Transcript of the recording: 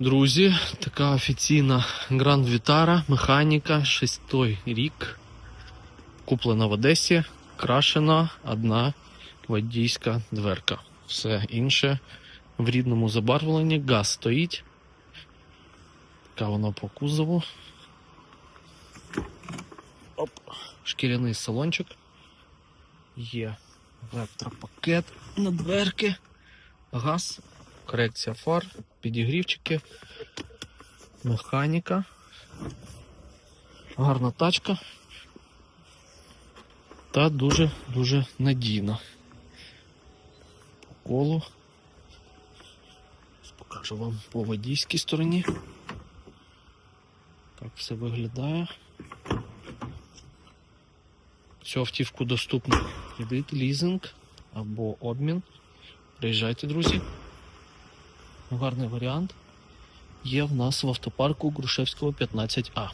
Друзі, така офіційна Grand Vitara, механіка, шестой рік. Куплена в Одесі, крашена одна водійська дверка. Все інше в рідному забарвленні. Газ стоїть. Така вона по кузову. Оп. Шкіряний салончик. Є електропакет на дверки. Газ, корекція фар, підігрівчики, механіка. Гарна тачка. Та дуже-дуже надійна. По колу. Покажу вам по водійській стороні. Так все виглядає. Цю автівку доступно кредит, лізинг або обмін. Приїжджайте, друзі. Гарний варіант є в нас в автопарку Грушевського 15А.